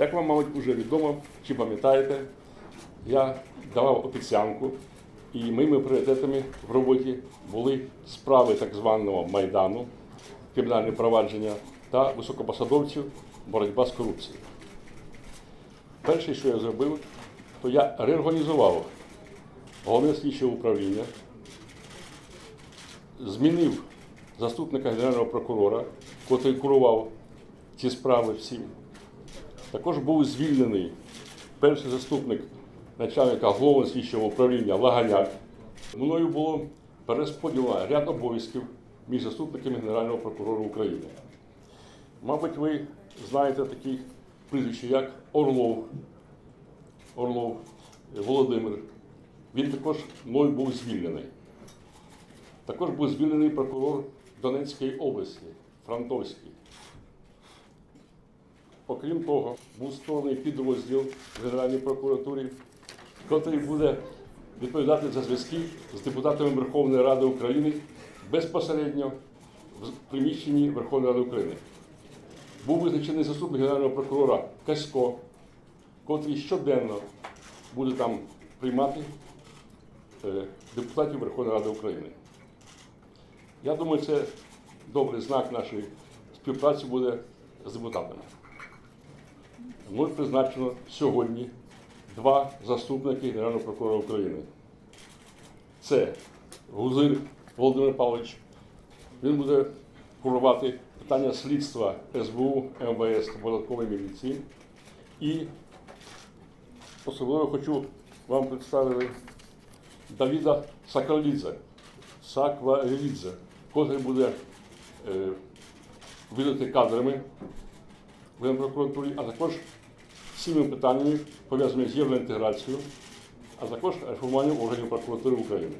Як вам, мабуть, вже відомо, чи пам'ятаєте, я давав обіцянку, і моїми пріоритетами в роботі були справи так званого Майдану, кримінальне провадження та високопосадовців боротьба з корупцією. Перше, що я зробив, то я реорганізував головне слідче управління, змінив заступника генерального прокурора, котрий курував ці справи всі. Також був звільнений перший заступник начальника головного слідчого управління Лаганяк. Мною було перерозподілено ряд обов'язків між заступниками Генерального прокурора України. Мабуть, ви знаєте такі прізвища, як Орлов, Орлов Володимир. Він також мною був звільнений. Також був звільнений прокурор Донецької області, Франтовський. Окрім того, був створений підрозділ в Генеральній прокуратурі, який буде відповідати за зв'язки з депутатами Верховної Ради України безпосередньо в приміщенні Верховної Ради України. Був визначений заступник Генерального прокурора Касько, котрий щоденно буде там приймати е, депутатів Верховної Ради України. Я думаю, це добрий знак нашої співпраці буде з депутатами. Мною призначено сьогодні два заступники Генерального прокурора України. Це Гузир Володимир Павлович. Він буде курувати питання слідства СБУ, МВС податкової міліції. І особливо хочу вам представити Давіда Сакралідзе, Сакварелідзе, котрий буде е, видати кадрами Генпрокуратурі, а також всіми питаннями, пов'язаними з євроінтеграцією, а також реформуванням органів прокуратури України.